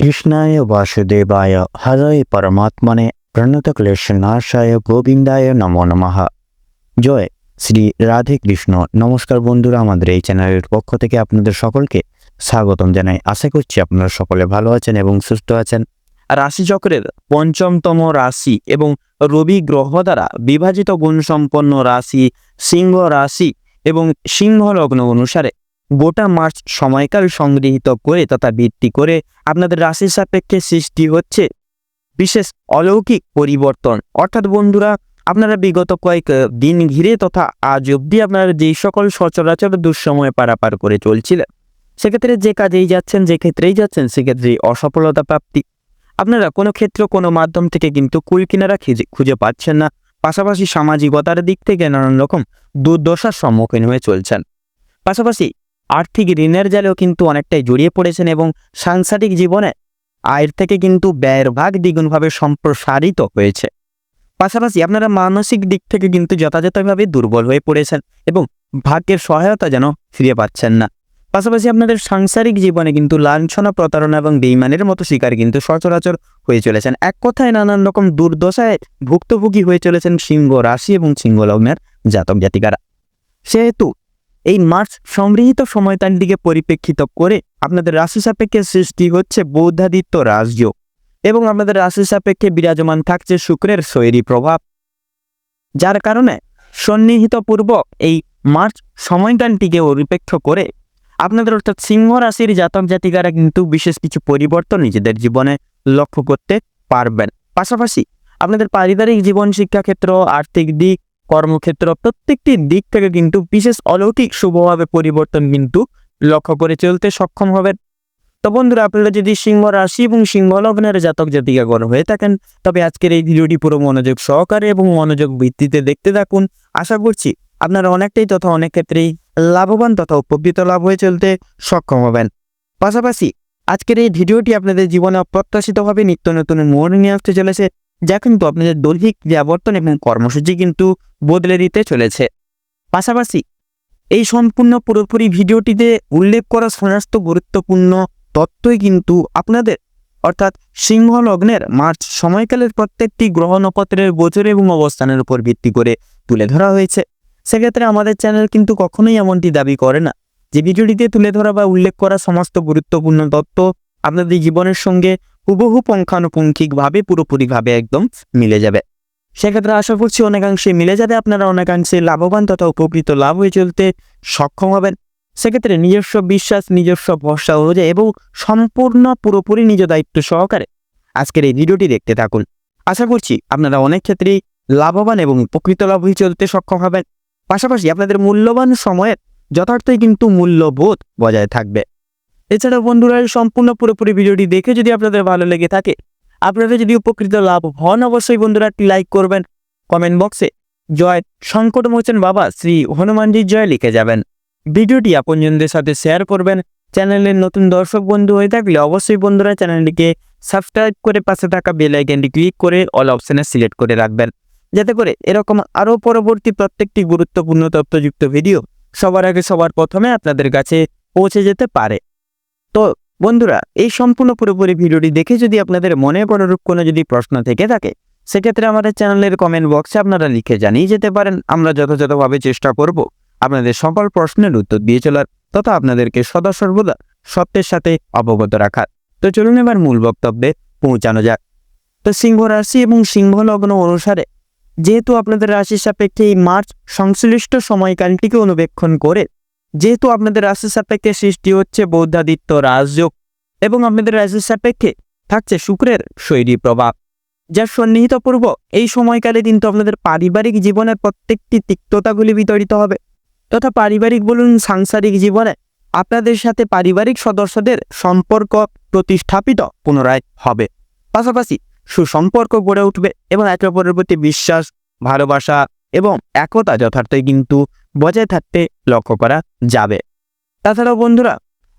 কৃষ্ণায় বাসুদেবায় হরয় পরমাত্মনে প্রণতক্লেশনাশায় গোবিন্দায় নমো নমঃ জয় শ্রী রাধে কৃষ্ণ নমস্কার বন্ধুরা আমাদের এই চ্যানেলের পক্ষ থেকে আপনাদের সকলকে স্বাগতম জানাই। আশা করছি আপনারা সকলে ভালো আছেন এবং সুস্থ আছেন। রাশিচক্রের পঞ্চমতম রাশি এবং রবি গ্রহ দ্বারা বিভাজিত গুণসম্পন্ন রাশি সিংহ রাশি এবং সিংহ লগ্ন অনুসারে গোটা মার্চ সময়কাল সংগৃহীত করে তথা ভিত্তি করে আপনাদের রাশির সাপেক্ষে সৃষ্টি হচ্ছে। বিশেষ অলৌকিক পরিবর্তন। অর্থাৎ বন্ধুরা, আপনারা বিগত কয়েক দিন ঘিরে তথা আজ অবধি আপনারা যেই সকল সচরাচর দুঃসময় পারাপার করে চলছিলেন, সেক্ষেত্রে যে কাজেই যাচ্ছেন, যে ক্ষেত্রেই যাচ্ছেন, সেক্ষেত্রে অসফলতা প্রাপ্তি। আপনারা কোনো ক্ষেত্র, কোনো মাধ্যম থেকে কিন্তু কুল কিনারা খুঁজে খুঁজে পাচ্ছেন না। পাশাপাশি সামাজিকতার দিক থেকে নানান রকম দুর্দশার সম্মুখীন হয়ে চলছেন। পাশাপাশি আর্থিক ঋণের জালেও কিন্তু অনেকটাই জড়িয়ে পড়েছেন এবং সাংসারিক জীবনে আয়ের থেকে কিন্তু ব্যয়ের ভাগ দ্বিগুণভাবে সম্প্রসারিত হয়েছে। পাশাপাশি আপনারা মানসিক দিক থেকে কিন্তু যথাযথভাবে দুর্বল হয়ে পড়েছেন এবং ভাগ্যের সহায়তা যেন ফিরে পাচ্ছেন না। পাশাপাশি আপনাদের সাংসারিক জীবনে কিন্তু লাঞ্ছনা, প্রতারণা এবং বেইমানের মতো শিকার কিন্তু সচরাচর হয়ে চলেছেন। এক কথায় নানান রকম দুর্দশায় ভুক্তভোগী হয়ে চলেছেন সিংহ রাশি এবং সিংহ লগ্নের জাতক জাতিকারা। সেহেতু এই মার্চ সংগৃহীত সময়তালটিকে পরিপ্রেক্ষিত করে আপনাদের রাশি সাপেক্ষে সৃষ্টি হচ্ছে বৌদ্ধাদিত্য রাজযোগ এবং আপনাদের রাশি সাপেক্ষে বিরাজমান থাকছে শুক্রের শৈরী প্রভাব। যার কারণে সন্নিহিত পূর্বক এই মার্চ সময়কালটিকে পরিপ্রেক্ষ করে আপনাদের অর্থাৎ সিংহ রাশির জাতক জাতিকারা কিন্তু বিশেষ কিছু পরিবর্তন নিজেদের জীবনে লক্ষ্য করতে পারবেন। পাশাপাশি আপনাদের পারিবারিক জীবন শিক্ষাক্ষেত্র, আর্থিক দিক কর্মক্ষেত্র প্রত্যেকটি দিক থেকে কিন্তু বিশেষ অলৌকিক শুভভাবে পরিবর্তন কিন্তু লক্ষ্য করে চলতে সক্ষম হবেন। তো বন্ধুরা, আপনারা যদি সিংহ রাশি এবং সিংহ লগ্নের জাতক জাতিকা জাতিকাগণ হয়ে থাকেন, তবে আজকের এই ভিডিওটি পুরো মনোযোগ সহকারে এবং মনোযোগ ভিত্তিতে দেখতে থাকুন। আশা করছি আপনারা অনেকটাই তথা অনেক ক্ষেত্রেই লাভবান তথা উপকৃত লাভ হয়ে চলতে সক্ষম হবেন। পাশাপাশি আজকের এই ভিডিওটি আপনাদের জীবনে অপ্রত্যাশিতভাবে নিত্য নতুন মোড় নিয়ে আসতে চলেছে। যা কিন্তু আপনাদের দৈহিক ক্রিয়াবর্তন এবং কর্মসূচি কিন্তু বদলে দিতে চলেছে। পাশাপাশি এই সম্পূর্ণ পুরোপুরি ভিডিওটিতে উল্লেখ করা সমস্ত গুরুত্বপূর্ণ তথ্যই কিন্তু আপনাদের, অর্থাৎ সিংহ লগ্নের মার্চ সময়কালের প্রত্যেকটি গ্রহ নক্ষত্রের গোচর এবং অবস্থানের উপর ভিত্তি করে তুলে ধরা হয়েছে। সেক্ষেত্রে আমাদের চ্যানেল কিন্তু কখনোই এমনটি দাবি করে না যে ভিডিওটিতে তুলে ধরা বা উল্লেখ করা সমস্ত গুরুত্বপূর্ণ তথ্য আপনাদের জীবনের সঙ্গে হুবহু পুঙ্খানুপুঙ্খিকভাবে, পুরোপুরিভাবে একদম মিলে যাবে। সেক্ষেত্রে আশা করছি অনেকাংশে মিলে যাবে, আপনারা অনেকাংশে লাভবান তথা উপকৃত লাভ হয়ে চলতে সক্ষম হবেন। সেক্ষেত্রে নিজস্ব বিশ্বাস, নিজস্ব ভরসা অনুযায়ী এবং সম্পূর্ণ পুরোপুরি নিজ দায়িত্ব সহকারে আজকের এই ভিডিওটি দেখতে থাকুন। আশা করছি আপনারা অনেক ক্ষেত্রেই লাভবান এবং উপকৃত লাভ হয়ে চলতে সক্ষম হবেন। পাশাপাশি আপনাদের মূল্যবান সময়ের যথার্থই কিন্তু মূল্যবোধ বজায় থাকবে। এছাড়া বন্ধুরা, সম্পূর্ণ পুরোপুরি ভিডিওটি দেখে যদি আপনাদের ভালো লেগে থাকে আপনারা যদি উপকৃত লাভ হন, অবশ্যই বন্ধুরা একটি লাইক করবেন। কমেন্ট বক্সে জয় সংকট মোচন বাবা শ্রী হনুমানজির জয় লিখে যাবেন। ভিডিওটি আপনজনদের সাথে শেয়ার করবেন। চ্যানেলের নতুন দর্শক বন্ধু হয়ে থাকলে অবশ্যই বন্ধুরা চ্যানেলটিকে সাবস্ক্রাইব করে পাশে থাকা বেল আইকনটি ক্লিক করে অল অপশনে সিলেক্ট করে রাখবেন। যাতে করে এরকম আরও পরবর্তী প্রত্যেকটি গুরুত্বপূর্ণ তথ্যযুক্ত ভিডিও সবার আগে সবার প্রথমে আপনাদের কাছে পৌঁছে যেতে পারে। তো বন্ধুরা, এই সম্পূর্ণ পুরোপুরি ভিডিওটি দেখে যদি আপনাদের মনে কোনোরূপ কোনো যদি প্রশ্ন থেকে থাকে, সেক্ষেত্রে আমাদের চ্যানেলের কমেন্ট বক্সে আপনারা লিখে জানিয়ে যেতে পারেন। আমরা যথাযথভাবে চেষ্টা করব আপনাদের সকল প্রশ্নের উত্তর দিয়ে চলার তথা আপনাদেরকে সদা সর্বদা সত্যের সাথে অবগত রাখার। তো চলুন এবার মূল বক্তব্যে পৌঁছানো যাক। তো সিংহ রাশি এবং সিংহ লগ্ন অনুসারে, যেহেতু আপনাদের রাশির সাপেক্ষে এই মার্চ সংশ্লিষ্ট সময়কালটিকে অনুবেক্ষণ করে যেহেতু আপনাদের রাশির সাপেক্ষে সৃষ্টি হচ্ছে বৌদ্ধাদিত্য রাজযোগ এবং আপনাদের রাশির সাপেক্ষে থাকছে শুক্রের শৈলী প্রভাব, যার সন্নিহিত পূর্ব এই সময়কালে কিন্তু আপনাদের পারিবারিক জীবনের প্রত্যেকটি তিক্ততাগুলি বিতরিত হবে তথা পারিবারিক বলুন সাংসারিক জীবনে আপনাদের সাথে পারিবারিক সদস্যদের সম্পর্ক প্রতিষ্ঠাপিত পুনরায় হবে। পাশাপাশি সুসম্পর্ক গড়ে উঠবে এবং একে অপরের প্রতি বিশ্বাস, ভালোবাসা এবং একতা যথার্থই কিন্তু বজায় থাকতে লক্ষ্য করা যাবে। তাছাড়াও বন্ধুরা,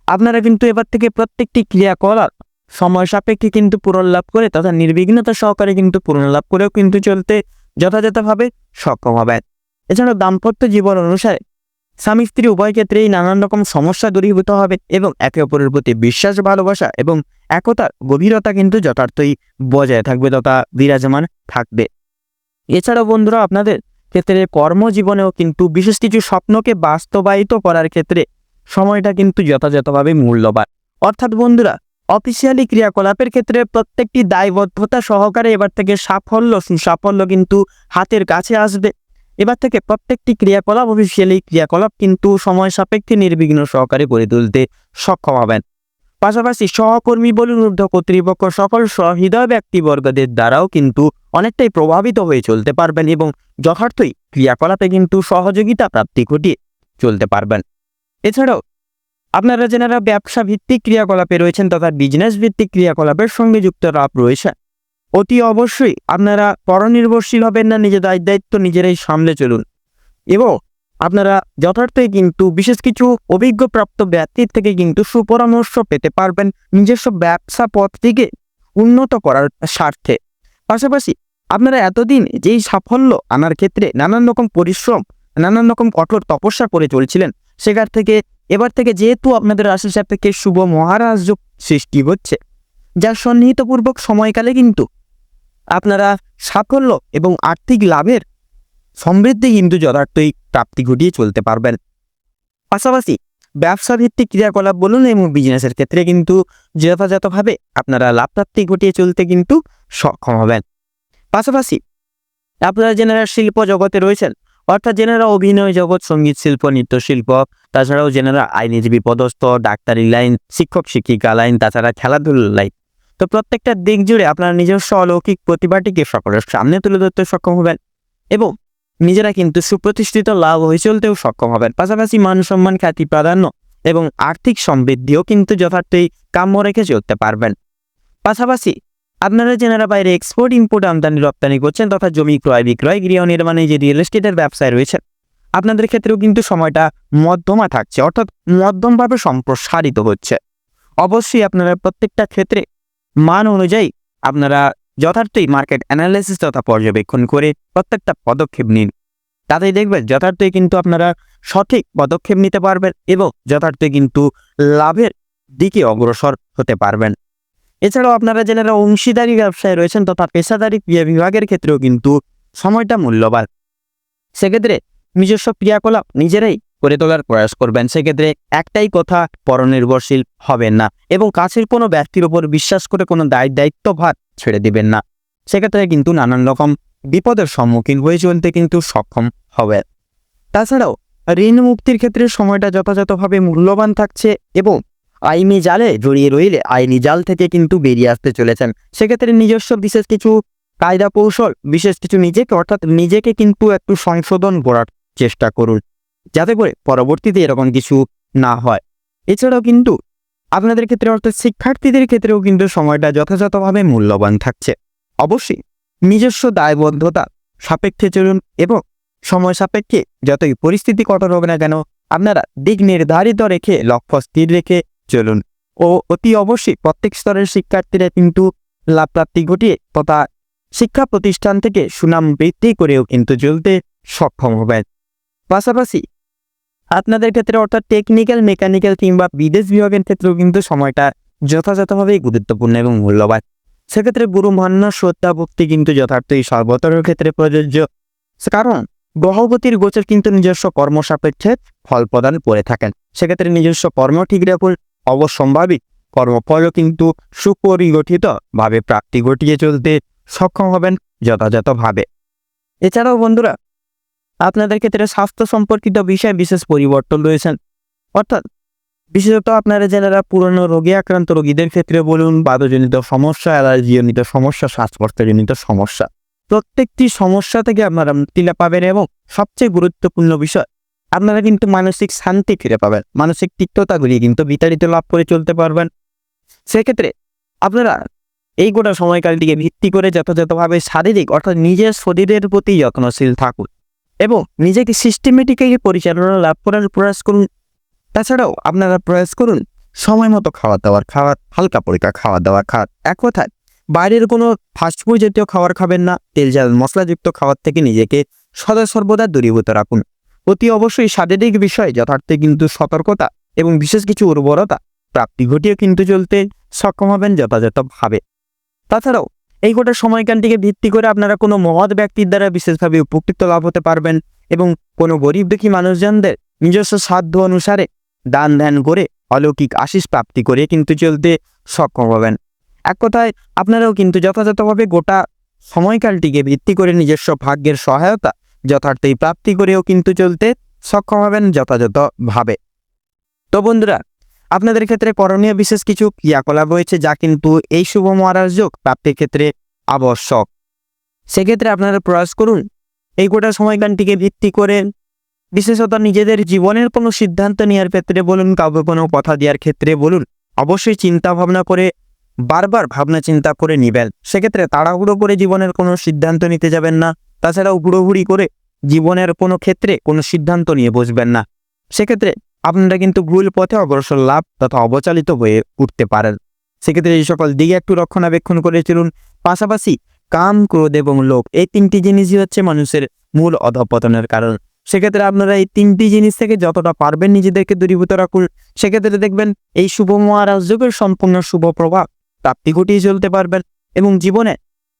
আপনারা কিন্তু এবার থেকে প্রত্যেকটি ক্রিয়াকলাপ সময় সাপেক্ষে কিন্তু পূরণ লাভ করে তথা নির্বিঘ্নতা সহকারে কিন্তু লাভ করেও কিন্তু চলতে যথাযথভাবে সক্ষম হবেন। এছাড়াও দাম্পত্য জীবন অনুসারে স্বামী স্ত্রী উভয় ক্ষেত্রেই নানান রকম সমস্যা দূরীভূত হবে এবং একে অপরের প্রতি বিশ্বাস, ভালোবাসা এবং একতার গভীরতা কিন্তু যথার্থই বজায় থাকবে তথা বিরাজমান থাকবে। এছাড়াও বন্ধুরা, আপনাদের ক্ষেত্রে কর্মজীবনেও কিন্তু বিশেষ কিছু স্বপ্নকে বাস্তবায়িত করার ক্ষেত্রে সময়টা কিন্তু যথাযথভাবে মূল্যবান। অর্থাৎ বন্ধুরা, অফিসিয়ালি ক্রিয়াকলাপের ক্ষেত্রে প্রত্যেকটি দায়বদ্ধতা সহকারে এবার থেকে সাফল্য সুসাফল্য কিন্তু হাতের কাছে আসবে। এবার থেকে প্রত্যেকটি ক্রিয়াকলাপ অফিসিয়ালি ক্রিয়াকলাপ কিন্তু সময় সাপেক্ষে নির্বিঘ্ন সহকারে গড়ে তুলতে সক্ষম হবেন। পাশাপাশি সহকর্মী বলুন ঊর্ধ্ব কর্তৃপক্ষ সকল সহৃদয় ব্যক্তিবর্গদের দ্বারাও কিন্তু অনেকটাই প্রভাবিত হয়ে চলতে পারবেন এবং যথার্থই ক্রিয়াকলাপে কিন্তু সহযোগিতা প্রাপ্তি ঘটিয়ে চলতে পারবেন। এছাড়াও আপনারা যারা ব্যবসা ভিত্তিক ক্রিয়াকলাপে রয়েছেন তথা বিজনেস ভিত্তিক ক্রিয়াকলাপের সঙ্গে যুক্ত লাভ রয়েছে। অতি অবশ্যই আপনারা পরনির্ভরশীল হবেন না নিজের দায় দায়িত্ব নিজেরাই সামলে চলুন। এবং আপনারা যথার্থই কিন্তু বিশেষ কিছু অভিজ্ঞপ্রাপ্ত ব্যক্তির থেকে কিন্তু সুপরামর্শ পেতে পারবেন নিজস্ব ব্যবসা পথটিকে উন্নত করার স্বার্থে। পাশাপাশি আপনারা এতদিন যেই সাফল্য আনার ক্ষেত্রে নানান রকম পরিশ্রম, নানান রকম কঠোর তপস্যা করে চলছিলেন, সেখান থেকে, এবার থেকে যেহেতু আপনাদের রাশি থেকে শুভ মহারাজ সৃষ্টি হচ্ছে যার সন্নিহিতপূর্বক সময়কালে কিন্তু আপনারা সাফল্য এবং আর্থিক লাভের সমৃদ্ধি কিন্তু যথার্থই প্রাপ্তি ঘটিয়ে চলতে পারবেন। পাশাপাশি ব্যবসা ভিত্তিক ক্রিয়াকলাপ বলুন এবং বিজনেসের ক্ষেত্রে কিন্তু যথাযথভাবে আপনারা লাভ প্রাপ্তি ঘটিয়ে চলতে কিন্তু সক্ষম হবেন। পাশাপাশি আপনারা যেনারা শিল্প জগতে রয়েছেন, অর্থাৎ যেনারা অভিনয় জগৎ, সংগীত শিল্প নৃত্যশিল্প তাছাড়াও যেনারা আইনজীবী, পদস্থ, ডাক্তারি লাইন, শিক্ষক, শিক্ষিকা লাইন, তাছাড়া খেলাধুলার লাইন। তো প্রত্যেকটা দিক জুড়ে আপনার নিজস্ব অলৌকিক প্রতিভাটিকে সকলের সামনে তুলে ধরতে সক্ষম হবেন এবং নিজেরা কিন্তু সুপ্রতিষ্ঠিত লাভ হয়ে চলতেও সক্ষম হবেন। পাশাপাশি মান সম্মান, খ্যাতি, প্রাধান্য এবং আর্থিক সমৃদ্ধিও কিন্তু যথার্থই কাম্য রেখে চলতে পারবেন। পাশাপাশি আপনারা যেনারা বাইরে এক্সপোর্ট ইম্পোর্ট আমদানি, রপ্তানি করছেন তথা জমি ক্রয়, বিক্রয় গৃহ নির্মাণে যে রিয়েল এস্টেটের ব্যবসায় রয়েছেন, আপনাদের ক্ষেত্রেও কিন্তু সময়টা মধ্যমা থাকছে, অর্থাৎ মধ্যমভাবে সম্প্রসারিত হচ্ছে। অবশ্যই আপনারা প্রত্যেকটা ক্ষেত্রে মান অনুযায়ী আপনারা যথার্থই মার্কেট অ্যানালাইসিস তথা পর্যবেক্ষণ করে প্রত্যেকটা পদক্ষেপ নিন। তাতেই দেখবেন যথার্থই কিন্তু আপনারা সঠিক পদক্ষেপ নিতে পারবেন এবং যথার্থই কিন্তু লাভের দিকে অগ্রসর হতে পারবেন। এছাড়াও আপনারা যারা অংশীদারি ব্যবসায় রয়েছেন, তথা পেশাদারি ক্রিয়া বিভাগের ক্ষেত্রেও কিন্তু সময়টা মূল্যবান। সেক্ষেত্রে নিজস্ব ক্রিয়াকলাপ নিজেরাই করে তোলার প্রয়াস করবেন। সেক্ষেত্রে একটাই কথা, পরনির্ভরশীল হবেন না এবং কাছের কোনো ব্যক্তির উপর বিশ্বাস করে কোনো দায় দায়িত্ব ভার ছেড়ে দিবেন না। সেক্ষেত্রে কিন্তু নানান রকম বিপদের সম্মুখীন হয়ে চলতে কিন্তু সক্ষম হবে তাছাড়াও ঋণ মুক্তির ক্ষেত্রে সময়টা যথাযথভাবে মূল্যবান থাকছে এবং আইনি জালে জড়িয়ে রইলে আইনি জাল থেকে কিন্তু বেরিয়ে আসতে চলেছেন। সেক্ষেত্রে নিজস্ব বিশেষ কিছু কায়দা কৌশল, বিশেষ কিছু নিজেকে, অর্থাৎ নিজেকে কিন্তু একটু সংশোধন করার চেষ্টা করুন, যাতে করে পরবর্তীতে এরকম কিছু না হয়। এছাড়াও কিন্তু আপনাদের ক্ষেত্রে, অর্থাৎ শিক্ষার্থীদের ক্ষেত্রেও কিন্তু সময়টা যথাযথভাবে মূল্যবান থাকছে। অবশ্যই নিজস্ব দায়বদ্ধতা সাপেক্ষে চলুন এবং সময় সাপেক্ষে, যতই পরিস্থিতি কঠোর হবে না কেন, আপনারা দিক নির্ধারিত রেখে, লক্ষ্য স্থির রেখে চলুন। ও অতি অবশ্যই প্রত্যেক স্তরের শিক্ষার্থীরা কিন্তু লাভ প্রাপ্তি ঘটিয়ে তথা শিক্ষা প্রতিষ্ঠান থেকে সুনাম বৃদ্ধি করেও কিন্তু চলতে সক্ষম হবেন। পাশাপাশি আপনাদের ক্ষেত্রে অর্থাৎ টেকনিক্যাল মেকানিক্যাল কিংবা বিদেশ বিভাগের ক্ষেত্রেও কিন্তু সময়টা যথাযথভাবেই গুরুত্বপূর্ণ এবং মূল্যবান। সেক্ষেত্রে গুরু মান্য, শ্রদ্ধা, ভক্তি কিন্তু যথার্থই সর্বতরের ক্ষেত্রে প্রযোজ্য। কারণ গ্রহপতির গোচর কিন্তু নিজস্ব কর্মসাপেক্ষে ফল প্রদান করে থাকেন। সেক্ষেত্রে নিজস্ব কর্ম ঠিক রাখুন অবশ্যম্ভাবী। কর্মফলও কিন্তু সুপরিগঠিত ভাবে প্রাপ্তি ঘটিয়ে চলতে সক্ষম হবেন যথাযথভাবে। এছাড়াও বন্ধুরা, আপনাদের ক্ষেত্রে স্বাস্থ্য সম্পর্কিত বিষয়ে বিশেষ পরিবর্তন রয়েছেন। অর্থাৎ, বিশেষত আপনারা যারা পুরনো রোগে আক্রান্ত রোগীদের ক্ষেত্রে বলুন, বাদজনিত সমস্যা, অ্যালার্জিজনিত সমস্যা শ্বাসকষ্টজনিত সমস্যা, প্রত্যেকটি সমস্যা থেকে আপনারা মুক্তি পাবেন এবং সবচেয়ে গুরুত্বপূর্ণ বিষয় আপনারা কিন্তু মানসিক শান্তি ফিরে পাবেন। মানসিক তিক্ততাগুলি কিন্তু বিতাড়িত লাভ করে চলতে পারবেন। সেক্ষেত্রে আপনারা এই গোটা সময়কালটিকে ভিত্তি করে যথাযথভাবে শারীরিক অর্থাৎ নিজের শরীরের প্রতি যত্নশীল থাকুন এবং নিজেকে সিস্টেমেটিক্যালি পরিচালনা লাভ করার প্রয়াস করুন। তাছাড়াও আপনারা প্রয়াস করুন সময় মতো খাওয়া দাওয়ার খাওয়ার, হালকা পরিকা খাওয়া দাওয়া খাওয়ার। এক কথায়, বাইরের কোনো ফাস্টফুড জাতীয় খাবার খাবেন না। তেল জাল মশলাযুক্ত খাবার থেকে নিজেকে সদা সর্বদা দূরীভূত রাখুন। অতি অবশ্যই শারীরিক বিষয়ে, যথার্থে কিন্তু সতর্কতা এবং বিশেষ কিছু উর্বরতা প্রাপ্তি ঘটিয়ে কিন্তু চলতে সক্ষম হবেন যথাযথভাবে। তাছাড়াও, এই গোটা সময়কালটিকে ভিত্তি করে আপনারা কোনো মহৎ ব্যক্তির দ্বারা বিশেষভাবে উপকৃত লাভ হতে পারবেন এবং কোনো গরিব দুঃখী মানুষজনদের নিজস্ব সাধ্য অনুসারে দান ধ্যান করে অলৌকিক আশিস প্রাপ্তি করে কিন্তু চলতে সক্ষম হবেন। এক কথায়, আপনারাও কিন্তু যথাযথভাবে গোটা সময়কালটিকে ভিত্তি করে নিজস্ব ভাগ্যের সহায়তা যথার্থই প্রাপ্তি করেও কিন্তু চলতে সক্ষম হবেন যথাযথভাবে। তো বন্ধুরা, আপনাদের ক্ষেত্রে করণীয় বিশেষ কিছু ক্রিয়াকলাপ রয়েছে যা কিন্তু এই শুভ মহারাজ যোগ প্রাপ্তির ক্ষেত্রে আবশ্যক। সেক্ষেত্রে আপনারা প্রয়াস করুন এই গোটা সময়কালটিকে ভিত্তি করে বিশেষত নিজেদের জীবনের কোনো সিদ্ধান্ত নেওয়ার ক্ষেত্রে বলুন, কাউকে কোনো কথা দেওয়ার ক্ষেত্রে বলুন, অবশ্যই চিন্তা ভাবনা করে, বারবার ভাবনা চিন্তা করে নিবেন। সেক্ষেত্রে তাড়াহুড়ো করে জীবনের কোনো সিদ্ধান্ত নিতে যাবেন না। তাছাড়াও হুড়োহুড়ি করে জীবনের কোনো ক্ষেত্রে কোনো সিদ্ধান্ত নিয়ে বসবেন না। সেক্ষেত্রে আপনারা কিন্তু ভুল পথে অগ্রসর লাভ তথা অবচালিত হয়ে উঠতে পারেন। সেক্ষেত্রে এই সকল দিকে একটু রক্ষণাবেক্ষণ করে চলুন। পাশাপাশি কাম, ক্রোধ এবং লোভ এই তিনটি জিনিসই হচ্ছে মানুষের মূল অধপতনের কারণ। সেক্ষেত্রে আপনারা এই তিনটি জিনিস থেকে যতটা পারবেন নিজেদেরকে দূরীভূত রাখুন। সেক্ষেত্রে দেখবেন এই শুভ মহারাজ যুগের সম্পূর্ণ শুভ প্রভাব প্রাপ্তি ঘটিয়ে চলতে পারবেন এবং জীবনে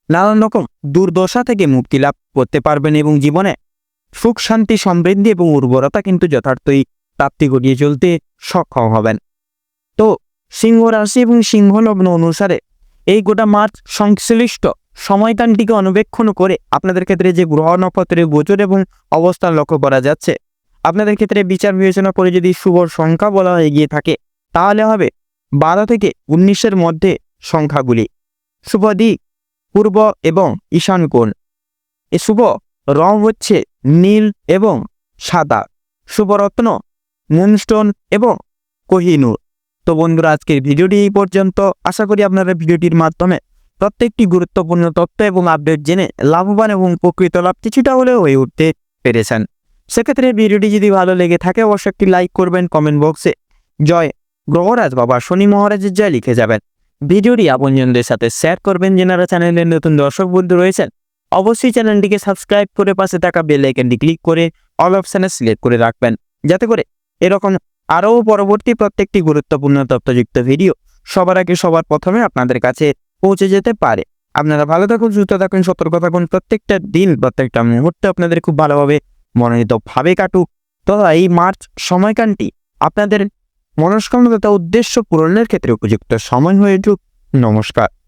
নানান রকম দুর্দশা থেকে মুক্তি লাভ করতে পারবেন এবং জীবনে সুখ, শান্তি, সমৃদ্ধি এবং উর্বরতা কিন্তু যথার্থই প্রাপ্তি ঘটিয়ে চলতে সক্ষম হবেন। তো সিংহ রাশি এবং সিংহ লগ্ন অনুসারে এই গোটা মার্চ সংশ্লিষ্ট সময়কালটিকে অনুবেক্ষণ করে আপনাদের ক্ষেত্রে যে গ্রহ নক্ষত্রের গোচর এবং অবস্থান লক্ষ্য করা যাচ্ছে, আপনাদের ক্ষেত্রে বিচার বিবেচনা করে যদি শুভ সংখ্যা বলা হয়ে গিয়ে থাকে, তাহলে হবে বারো থেকে উনিশের মধ্যে সংখ্যাগুলি। শুভ দিক পূর্ব এবং ঈশান কোণ। এ শুভ রং হচ্ছে নীল এবং সাদা। শুভরত্ন মুনস্টোন এবং কোহিনুর। তো বন্ধুরা, আজকের ভিডিওটি এই পর্যন্ত। আশা করি আপনারা ভিডিওটির মাধ্যমে প্রত্যেকটি গুরুত্বপূর্ণ তথ্য এবং আপডেট জেনে লাভবান এবং উপকৃত লাভ কিছুটা হলেও হয়ে উঠতে পেরেছেন। সেক্ষেত্রে ভিডিওটি যদি ভালো লেগে থাকে, অবশ্যই একটি লাইক করবেন, কমেন্ট বক্সে জয় গ্রহরাজ বাবা শনি মহারাজের জয় লিখে যাবেন। ভিডিওটি আপনজনদের সাথে শেয়ার করবেন যেনারা চ্যানেলের নতুন দর্শক বন্ধু রয়েছেন। অবশ্যই চ্যানেলটিকে সাবস্ক্রাইব করে পাশে থাকা বেল আইকনটি ক্লিক করে অল অপশানে সিলেক্ট করে রাখবেন। যাতে করে এরকম আরও পরবর্তী প্রত্যেকটি গুরুত্বপূর্ণ তথ্যযুক্ত ভিডিও সবার আগে সবার প্রথমে আপনাদের কাছে পৌঁছে যেতে পারে। আপনারা ভালো থাকুন, সুস্থ থাকুন, সতর্ক থাকুন। প্রত্যেকটা দিন, প্রত্যেকটা মুহূর্তে আপনাদের খুব ভালোভাবে মনোনীতভাবে কাটুক। তো এই মার্চ সময়কালটি আপনাদের মনস্কামনা তথা উদ্দেশ্য পূরণের ক্ষেত্রে উপযুক্ত সময় হয়ে উঠুক। নমস্কার।